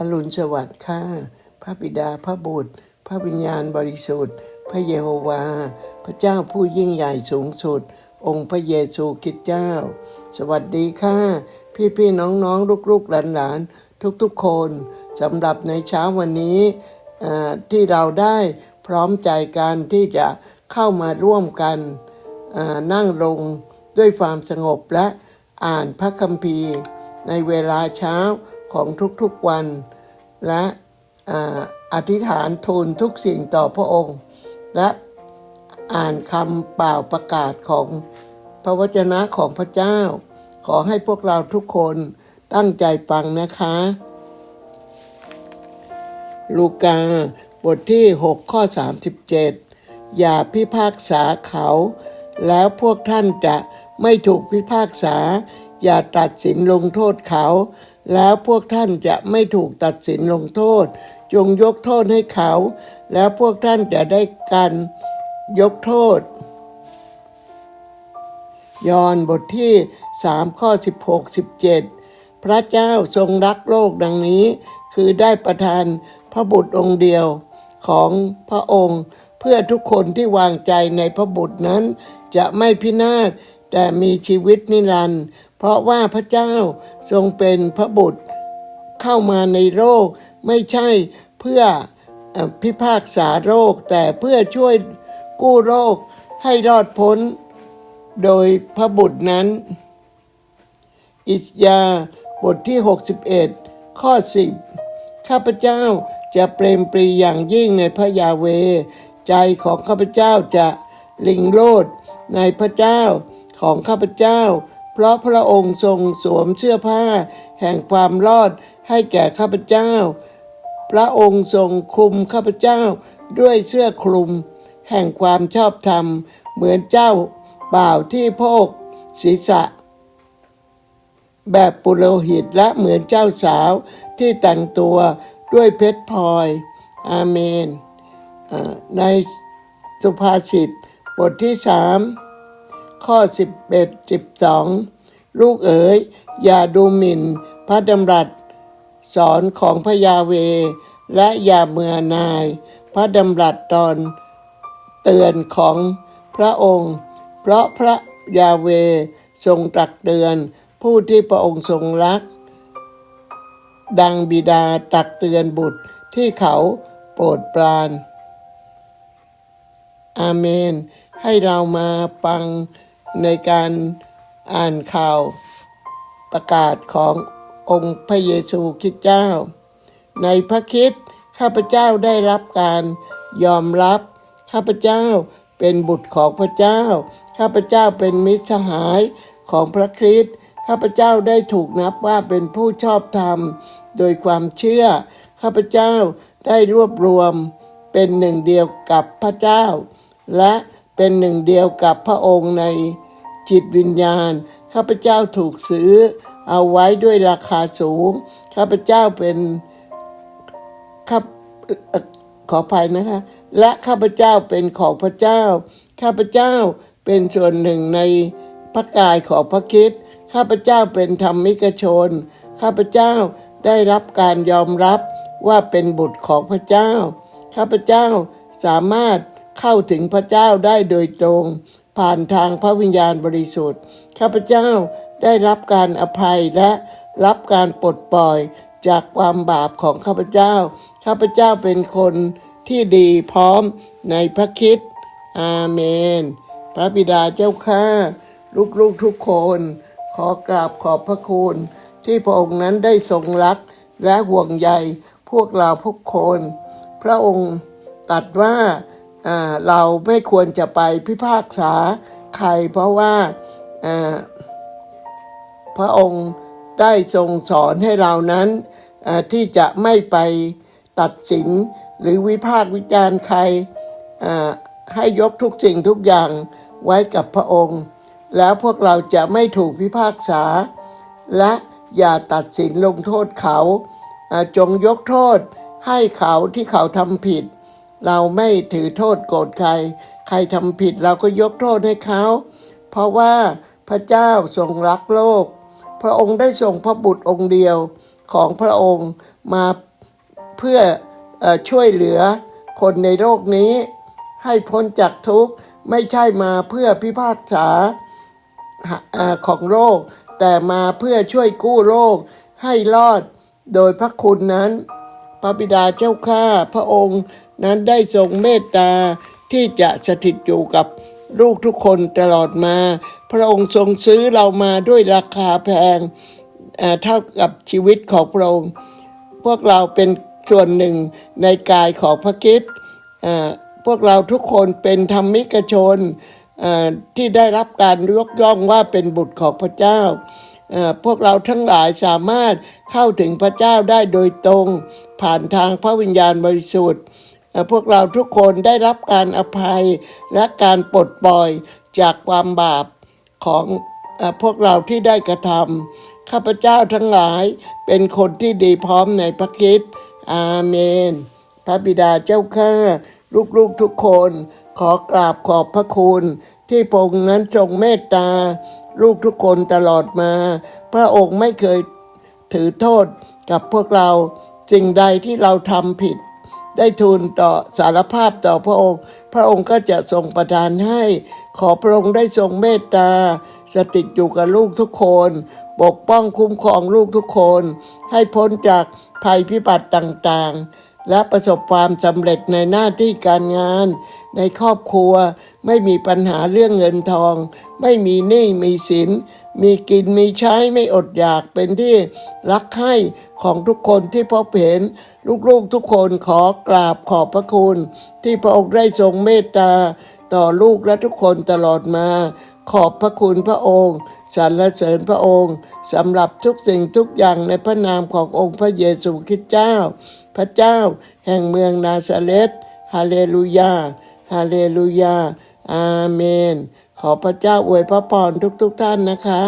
อรุณสวัสดิ์ค่ะพระบิดาพระบุตร พระวิญญาณบริสุทธิ์ พระเยโฮวา พระเจ้าผู้ยิ่งใหญ่สูงสุด องค์พระเยซูคริสต์เจ้า สวัสดีค่ะ พี่พี่น้องน้องลูกลูกหลานหลานทุกทุกๆคนสำหรับในเช้าวันนี้ที่เราได้พร้อมใจกันที่จะเข้ามาร่วมกันนั่งลงด้วยความสงบและอ่านพระคัมภีร์ ในเวลาเช้า ของทุกๆวัน และอธิษฐานทูลทุกสิ่งต่อพระองค์ และอ่านคำเปล่าประกาศของพระวจนะของพระเจ้า ขอให้พวกเราทุกคนตั้งใจฟังนะคะ ลูกาบทที่ 6 ข้อ 37 อย่าพิพากษาเขา แล้วพวกท่านจะไม่ถูกพิพากษา อย่าตัดสินลงโทษเขา แล้วพวกท่านจะไม่ถูกตัดสินลงโทษ จงยกโทษให้เขา แล้วพวกท่านจะได้การยกโทษ ยอห์นบทที่3ข้อ16 17 พระเจ้าทรงรักโลกดังนี้ คือได้ประทานพระบุตรองค์เดียวของพระองค์ เพื่อทุกคนที่วางใจในพระบุตรนั้น จะไม่พินาศ แต่มีชีวิตนิรันดร์เพราะว่าพระเจ้าทรงเป็นพระบุตรเข้ามาในโลกไม่ใช่เพื่ออพิพากษาโรคแต่เพื่อช่วยกู้โรคให้รอดพ้น โดยพระบุตรนั้น อิสยาบทที่ 61 ข้อ 10 ข้าพเจ้าจะเปรมปรีอย่างยิ่งในพระยาเว ใจของข้าพเจ้าจะลิงโลดในพระเจ้า ของข้าพเจ้า เพราะพระองค์ทรงสวมเสื้อผ้า แห่งความรอดให้แก่ข้าพเจ้า พระองค์ทรงคลุมข้าพเจ้าด้วยเสื้อคลุม แห่งความชอบธรรม เหมือนเจ้าบ่าวที่โพกศีรษะ แบบปุโรหิตและเหมือนเจ้าสาวที่แต่งตัวด้วยเพชรพลอย อาเมน ในสุภาษิตบทที่สาม ข้อ 11 12 ลูกเอ๋ย อย่าดูหมิ่น พระดำรัส สอนของพระยาเว และอย่าเมื่อนาย พระดำรัสตอน เตือนของพระองค์ เพราะพระยาเวทรงตรักเตือนผู้ที่พระองค์ทรงรัก ดังบิดาตักเตือนบุตรที่เขาโปรดปราน อาเมน ให้เรามาฟัง ในการอ่านข่าวประกาศขององค์พระเยซูคริสต์เจ้า ในพระคิดข้าพเจ้าได้รับการยอมรับ ข้าพเจ้าเป็นบุตรของพระเจ้า ข้าพเจ้าเป็นมิตรสหายของพระคริสต์ข้าพเจ้าได้ถูกนับว่าเป็นผู้ชอบธรรม โดยความเชื่อ ข้าพเจ้าได้รวบรวมเป็นหนึ่งเดียวกับพระเจ้า และ เป็นหนึ่งเดียวกับพระองค์ในจิตวิญญาณ ข้าพเจ้าถูกซื้อเอาไว้ด้วยราคาสูง ข้าพเจ้าเป็นข้าขออภัยนะคะ และข้าพเจ้าเป็นของพระเจ้า ข้าพเจ้าเป็นส่วนหนึ่งในพระกายของพระคิดข้าพเจ้าเป็นธรรมิกชน ข้าพเจ้าได้รับการยอมรับว่าเป็นบุตรของพระเจ้า ข้าพเจ้าสามารถ เข้าถึงพระเจ้าได้โดยตรง ผ่านทางพระวิญญาณบริสุทธิ์ ข้าพเจ้าได้รับการอภัยและรับการปลดปล่อยจากความบาปของข้าพเจ้า ข้าพเจ้าเป็นคนที่ดีพร้อมในพระคิดอาเมน พระบิดาเจ้าข้าลูกๆทุกคน ขอกราบขอบพระคุณ ที่พระองค์นั้นได้ทรงรักและห่วงใยพวกเราทุกคน พระองค์ตรัสว่า เราไม่ควรจะไปพิพากษาใครเพราะว่าพระองค์ได้ทรงสอนให้เรานั้นที่จะไม่ไปตัดสินหรือวิพากษ์วิจารณ์ใครให้ยกทุกสิ่งทุกอย่างไว้กับพระองค์ แล้วพวกเราจะไม่ถูกพิพากษา และอย่าตัดสินลงโทษเขา จงยกโทษให้เขาที่เขาทำผิด เราไม่ถือโทษโกรธใคร ใครทำผิดเราก็ยกโทษให้เขา เพราะว่าพระเจ้าทรงรักโลก พระองค์ได้ส่งพระบุตรองค์เดียวของพระองค์มาเพื่ออช่วยเหลือคนในโลกนี้ ให้พ้นจากทุกข์ไม่ใช่มาเพื่อพิพากษาออของโลก แต่มาเพื่อช่วยกู้โลกให้รอดโดยพระคุณนั้น พระบิดาเจ้าข้าพระองค์ นั้นได้ทรงเมตตาที่จะสถิตอยู่กับลูกทุกคนตลอดมา พระองค์ทรงซื้อเรามาด้วยราคาแพงเท่ากับชีวิตของพระองค์ พวกเราเป็นส่วนหนึ่งในกายของพระคริสต์เอ่อพวกเราทุกคนเป็นธรรมิกชนที่ได้รับการยกย่องว่าเป็นบุตรของพระเจ้า พวกเราทั้งหลายสามารถเข้าถึงพระเจ้าได้โดยตรง ผ่านทางพระวิญญาณบริสุทธิ์ พวกเราทุกคนได้รับการอภัยและการปลดปล่อยจากความบาปของพวกเราที่ได้กระทำข้าพเจ้าทั้งหลายเป็นคนที่ดีพร้อมในพระคริสต์อาเมน พระบิดาเจ้าข้าลูกๆทุกคนขอกราบขอบพระคุณ ที่พระองค์นั้นทรงเมตตา ลูกทุกคนตลอดมา พระองค์ไม่เคยถือโทษกับพวกเราสิ่งใดที่เราทำผิด ได้ทูลต่อสารภาพต่อพระองค์ พระองค์ก็จะทรงประทานให้ ขอพระองค์ได้ทรงเมตตา สถิตอยู่กับลูกทุกคน ปกป้องคุ้มครองลูกทุกคน ให้พ้นจากภัยพิบัติต่างๆ และประสบความสำเร็จในหน้าที่การงาน ในครอบครัว ไม่มีปัญหาเรื่องเงินทอง ไม่มีหนี้มีสิน มีกินมีใช้ไม่อดอยากเป็นที่รักใคร่ของทุกคนที่พบเห็น ลูกๆทุกคนขอกราบขอบพระคุณ ที่พระองค์ได้ทรงเมตตา ต่อลูกและทุกคนตลอดมา ขอบพระคุณพระองค์สรรเสริญพระองค์สำหรับทุกสิ่งทุกอย่างในพระนามขององค์พระเยซูคริสต์เจ้า พระเจ้าแห่งเมืองนาซาเรตฮาเลลูยาฮาเลลูยาอาเมน ขอพระเจ้าอวยพระพรทุกๆทท่านนะคะ